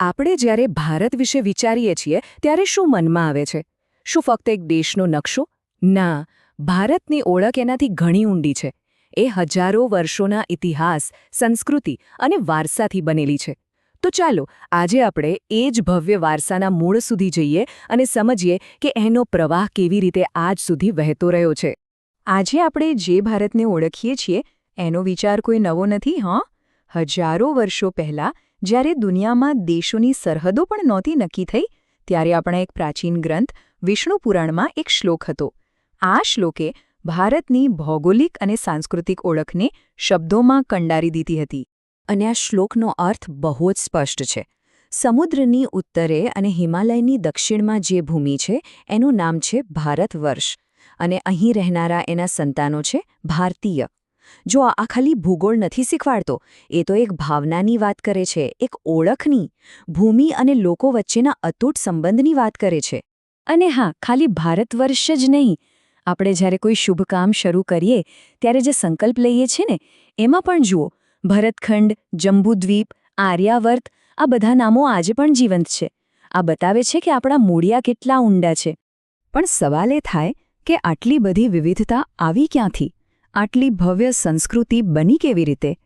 આપણે જ્યારે ભારત વિશે વિચારીએ છીએ, ત્યારે શું મનમાં આવે છે? શું ફક્ત એક દેશનો નકશો? ના, ભારતની ઓળખ એનાથી ઘણી ઊંડી છે. એ હજારો વર્ષોના ઇતિહાસ, સંસ્કૃતિ અને વારસાથી બનેલી છે. તો ચાલો, આજે આપણે એ જ ભવ્ય વારસાના મૂળ સુધી જઈએ અને સમજીએ કે એનો પ્રવાહ કેવી રીતે આજ સુધી વહેતો રહ્યો છે. આજે આપણે જે ભારતને ઓળખીએ છીએ, એનો વિચાર કોઈ નવો નથી, હં? હજારો વર્ષો પહેલાં જ્યારે દુનિયામાં દેશોની સરહદો પણ નહોતી નક્કી થઈ, ત્યારે આપણા એક પ્રાચીન ગ્રંથ વિષ્ણુ પુરાણમાં એક શ્લોક હતો. આ શ્લોકે ભારતની ભૌગોલિક અને સાંસ્કૃતિક ઓળખને શબ્દોમાં કંડારી દીધી હતી. અને આ શ્લોકનો અર્થ બહુ જ સ્પષ્ટ છે. સમુદ્રની ઉત્તરે અને હિમાલયની દક્ષિણમાં જે ભૂમિ છે, એનું નામ છે ભારત વર્ષ. અને અહીં રહેનારા એના સંતાનો છે ભારતીય. જો આ ખાલી ભૂગોળ નથી શીખવાડતો, એ તો એક ભાવનાની વાત કરે છે, એક ઓળખની. ભૂમિ અને લોકો વચ્ચેના અતૂટ સંબંધની વાત કરે છે. અને હા, ખાલી ભારત વર્ષ જ નહીં. આપણે જ્યારે કોઈ શુભ કામ શરૂ કરીએ, ત્યારે જે સંકલ્પ લઈએ છીએ ને, એમાં પણ જુઓ, ભરતખંડ, જંબુદ્વીપ, આર્યાવર્ત, આ બધા નામો આજે પણ જીવંત છે. આ બતાવે છે કે આપણા મૂળિયા કેટલા ઊંડા છે. પણ સવાલ એ થાય કે આટલી બધી વિવિધતા આવી ક્યાંથી? આટલી ભવ્ય સંસ્કૃતિ બની કેવી રીતે?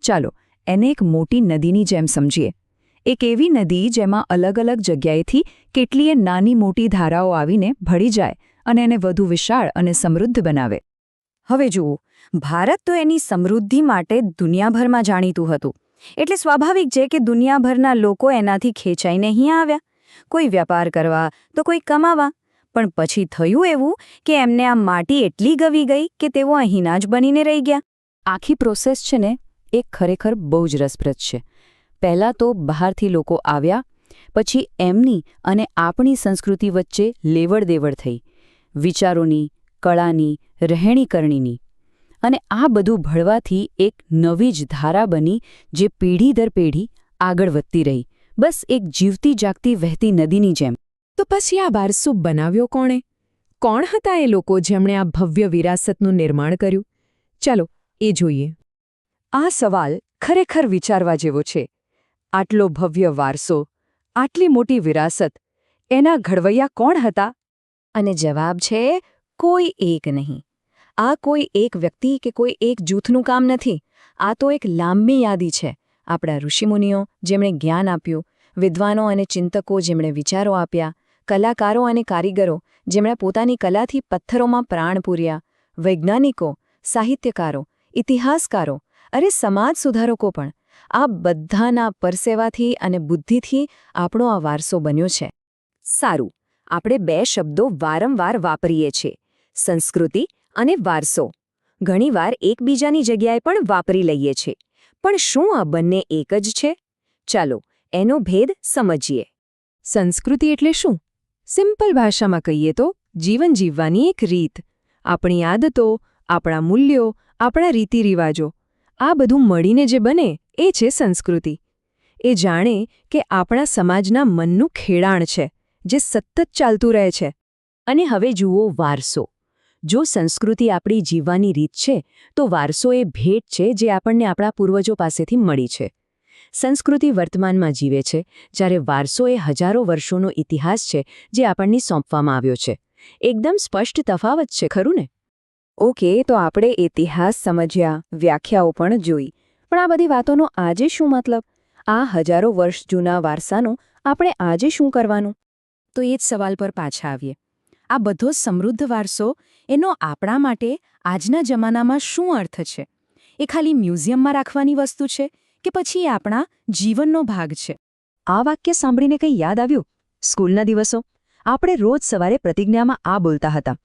ચાલો, એને એક મોટી નદીની જેમ સમજીએ. એક એવી નદી જેમાં અલગ અલગ જગ્યાએથી કેટલીય નાની મોટી ધારાઓ આવીને ભળી જાય અને એને વધુ વિશાળ અને સમૃદ્ધ બનાવે. હવે જુઓ, ભારત તો એની સમૃદ્ધિ માટે દુનિયાભરમાં જાણીતું હતું. એટલે સ્વાભાવિક છે કે દુનિયાભરના લોકો એનાથી ખેંચાઈને અહીં આવ્યા. કોઈ વ્યાપાર કરવા, તો કોઈ કમાવા. પણ પછી થયું એવું કે એમને આ માટી એટલી ગવી ગઈ કે તેઓ અહીંના જ બનીને રહી ગયા. આખી પ્રોસેસ છે ને, એ ખરેખર બહુ જ રસપ્રદ છે. પહેલાં તો બહારથી લોકો આવ્યા, પછી એમની અને આપણી સંસ્કૃતિ વચ્ચે લેવડ દેવડ થઈ. વિચારોની, કળાની, રહેણીકરણીની. અને આ બધું ભળવાથી એક નવી જ ધારા બની, જે પેઢી દર પેઢી આગળ વધતી રહી. બસ એક જીવતી જાગતી વહેતી નદીની જેમ. તો પછી આ વારસો બનાવ્યો કોણે? કોણ હતા એ લોકો જેમણે આ ભવ્ય વિરાસતનું નિર્માણ કર્યું? ચાલો, એ જોઈએ. આ સવાલ ખરેખર વિચારવા જેવો છે. આટલો ભવ્ય વારસો, આટલી મોટી વિરાસત, એના ઘડવૈયા કોણ હતા? અને જવાબ છે, કોઈ એક નહીં. આ કોઈ એક વ્યક્તિ કે કોઈ એક જૂથનું કામ નથી. આ તો એક લાંબી યાદી છે. આપણા ઋષિમુનિઓ જેમણે જ્ઞાન આપ્યું, વિદ્વાનો અને ચિંતકો જેમણે વિચારો આપ્યા કલાકારો અને કારીગરો, જેમણે પોતાની કલાથી પથ્થરોમાં પ્રાણ પૂર્યા. વૈજ્ઞાનિકો, સાહિત્યકારો, ઇતિહાસકારો અરે સમાજ સુધારકો પણ આ બધાના પરસેવાથી અને બુદ્ધિથી આપણો આ વારસો બન્યો છે. સારું, આપણે બે શબ્દો વારંવાર વાપરીએ છીએ. સંસ્કૃતિ અને વારસો. ઘણીવાર એકબીજાની જગ્યાએ પણ વાપરી લઈએ છીએ. પણ શું આ બંને એક જ છે? ચાલો, એનો ભેદ સમજીએ. સંસ્કૃતિ એટલે શું? સિમ્પલ ભાષામાં કહીએ તો, જીવન જીવવાની એક રીત. આપણી આદતો, આપણા મૂલ્યો, આપણા રીતિરિવાજો, આ બધું મળીને જે બને, એ છે સંસ્કૃતિ. એ જાણે કે આપણા સમાજના મનનું ખેડાણ છે, જે સતત ચાલતું રહે છે. અને હવે જુઓ વારસો. જો સંસ્કૃતિ આપણી જીવવાની રીત છે, તો વારસો એ ભેટ છે જે આપણને આપણા પૂર્વજો પાસેથી મળી છે. સંસ્કૃતિ વર્તમાનમાં જીવે છે જ્યારે વારસો એ હજારો વર્ષોનો ઇતિહાસ છે જે આપણને સોંપવામાં આવ્યો છે. એકદમ સ્પષ્ટ તફાવત છે ખરું ને? ઓકે તો આપણે ઇતિહાસ સમજ્યા વ્યાખ્યાઓ પણ જોઈ. પણ આ બધી વાતોનો આજે શું મતલબ? આ હજારો વર્ષ જૂના વારસાનો આપણે આજે શું કરવાનું? તો એ જ સવાલ પર પાછા આવીએ. આ બધો સમૃદ્ધ વારસો એનો આપણા માટે આજના જમાનામાં શું અર્થ છે? એ ખાલી મ્યુઝિયમમાં રાખવાની વસ્તુ છે? કે પછી એ આપણા જીવનનો ભાગ છે? આ વાક્ય સાંભળીને કંઈ યાદ આવ્યું? સ્કૂલના દિવસો? આપણે રોજ સવારે પ્રતિજ્ઞામાં આ બોલતા હતા.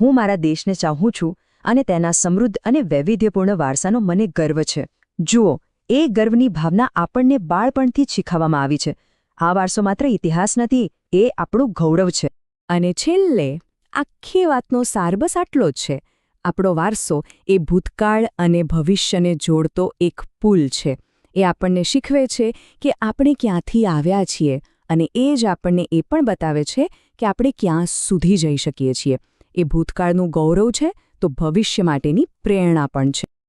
હું મારા દેશને ચાહું છું અને તેના સમૃદ્ધ અને વૈવિધ્યપૂર્ણ વારસાનો મને ગર્વ છે. જુઓ એ ગર્વની ભાવના આપણને બાળપણથી જ શીખવવામાં આવી છે. આ વારસો માત્ર ઇતિહાસ નથી એ આપણું ગૌરવ છે. અને છેલ્લે આખી વાતનો સારબસ આટલો જ છે. આપણો વારસો એ ભૂતકાળ અને ભવિષ્યને જોડતો એક પુલ છે. એ આપણને શીખવે છે કે આપણે ક્યાંથી આવ્યા છીએ અને એ જ આપણને એ પણ બતાવે છે કે આપણે ક્યાં સુધી જઈ શકીએ છીએ. એ ભૂતકાળનું ગૌરવ છે, તો ભવિષ્ય માટેની પ્રેરણા પણ છે.